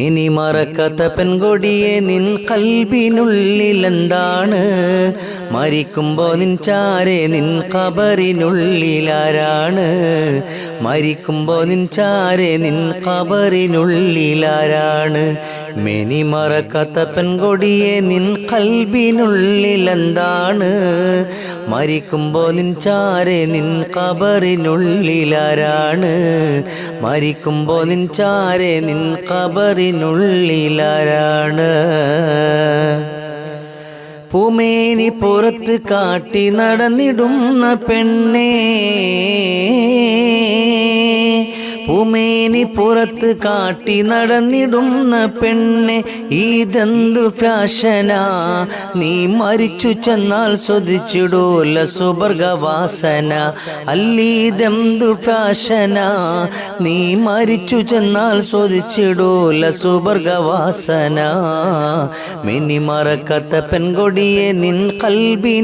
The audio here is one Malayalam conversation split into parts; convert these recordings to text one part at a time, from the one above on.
മിനി മറക്കാത്ത പെൺകൊടിയെ നിൻ കൽബിനുള്ളിലെന്താണ്? മരിക്കുമ്പോ നിൻ ചാരെ നിൻ കബറിനുള്ളിലാരാണ് മരിക്കുമ്പോ നിൻ ചാരെ നിൻ കബറിനുള്ളിലാരാണ് മിനി മറക്കാത്ത പെൺകൊടിയെ നിൻ കൽബിനുള്ളിലെന്താണ്? മരിക്കുമ്പോ നിൻ ചാരെ നിൻ കബറിനുള്ളിലാരാണ് മരിക്കുമ്പോൾ നിൻ ചാരെ നിൻ കബറിനുള്ളിലാരാണ് പൂമേനി പുറത്ത് കാട്ടി നടന്നിടുന്ന പെണ്ണേ പൂമേനി പുറത്ത് കാട്ടി നടന്നിടുന്ന പെണ്ണെ ഇതെന്തു ഫാഷനാ? നീ മരിച്ചു ചെന്നാൽ സ്വദിച്ചിടൂല സുവർഗവാസന അല്ലീതെന്തു ഫാഷനാ? നീ മരിച്ചു ചെന്നാൽ സ്വദിച്ചിടൂല സുവർഗവാസന മിനി മറക്കത്ത പെൺകൊടിയെ നിൻ കൽബിനുള്ളിലെന്താണ്?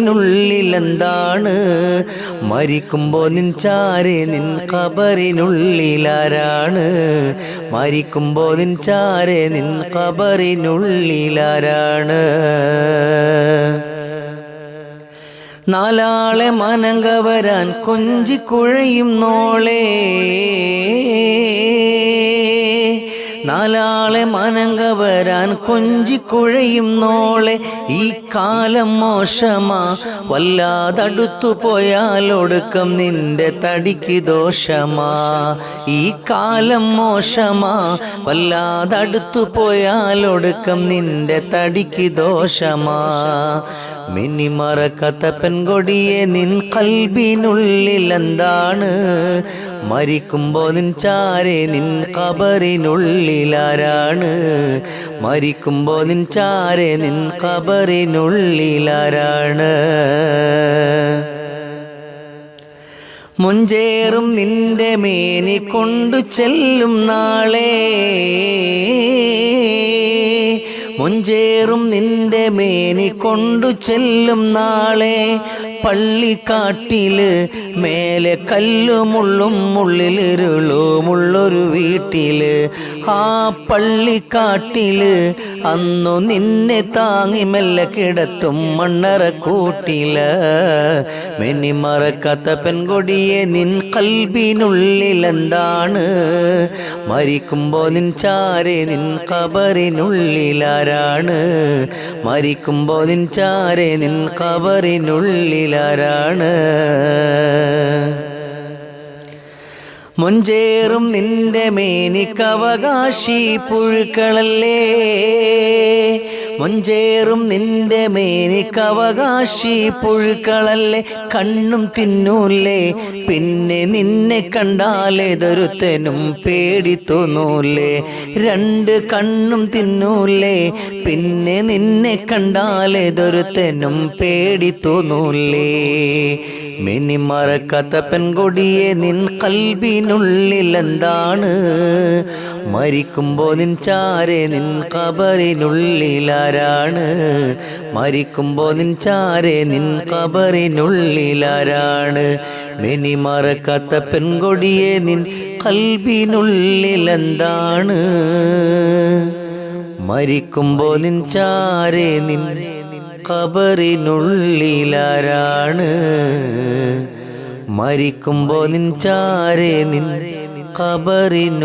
മരിക്കുമ്പോ നിൻ ചാരെ നിൻ കബറിനുള്ളിലാരാണ് മരിക്കുമ്പോ നിൻ ചാരെ നിൻ കബറിനുള്ളിലാരാണ് നാലാളെ മനങ്ക വരാൻ കൊഞ്ചിക്കുഴയും നോളേ. നാലാളെ മനങ്ക വരാൻ കൊഞ്ചിക്കുഴയും നോളെ. ഈ കാലം മോശമാ. വല്ലാതടുത്തു പോയാലൊടുക്കം നിന്റെ തടിക്ക് ദോഷമാ. ഈ കാലം മോശമാ. വല്ലാതടുത്തു പോയാലൊടുക്കം നിന്റെ തടിക്ക് ദോഷമാ. മിന്നി മറക്കാത്ത പെൺകൊടിയെ നിൻ കൽബിനുള്ളിലെന്താണ്? മരിക്കുമ്പോ നിൻ ചാരെ നിൻ കബറിനുള്ളിലാരാണ് മരിക്കുമ്പോ നിൻ ചാരെ നിൻ കബറിനുള്ളിലാരാണ് മുഞ്ചേറും നിന്റെ മേനി കൊണ്ടു ചെല്ലും നാളെ. മുഞ്ചേറും നിന്റെ മേനി കൊണ്ടു ചെല്ലും നാളെ. പള്ളിക്കാട്ടിൽ മേലെ കല്ലുമുള്ളും മുള്ളിലിരുളുമുള്ളൊരു വീട്ടിൽ. ആ പള്ളിക്കാട്ടിൽ അന്നു നിന്നെ താങ്ങി മെല്ലെ കിടത്തും മണ്ണറ കൂട്ടിൽ. മെനി മറക്കാത്ത പെൺകൊടിയെ നിൻ കൽബിനുള്ളിൽ എന്താണ് മരിക്കുമ്പോ നിൻ ചാരെ നിൻ കബറിനുള്ളിലാരാണ് മരിക്കുമ്പോ നിൻ ചാരെ നിൻ കബറിനുള്ളിലാരാണ് മുഞ്ചേറും നിന്റെ മേനിക്കവകാശി പുഴുക്കളല്ലേ? മുഞ്ചേറും നിന്റെ മേനിക്കവകാശി പുഴുക്കളല്ലേ കണ്ണും തിന്നൂല്ലേ? പിന്നെ നിന്നെ കണ്ടാലേതൊരുത്തനും പേടി തോന്നൂല്ലേ? രണ്ട് കണ്ണും തിന്നൂല്ലേ? പിന്നെ നിന്നെ കണ്ടാലേതൊരുത്തനും പേടി തോന്നൂലേ മിനി മറക്കാത്ത പെൺകൊടിയെ നിൻ കൽബിനുള്ളിലെന്താണ്? മരിക്കുമ്പോ നിൻ ചാരെ നിൻ കബറിനുള്ളിലാരാണ് മരിക്കുമ്പോ നിൻ ചാരെ നിൻ കബറിനുള്ളിലാരാണ് മിനി മറക്കാത്ത പെൺകൊടിയെ നിൻ കൽബിനുള്ളിലെന്താണ്? മരിക്കുമ്പോ നിൻ ചാരെ നിൻ കബറിനുള്ളിലാരാണ് മരിക്കുമ്പോ നിൻ ചാരെ നിൻ കബറിനുള്ളിലാരാണ്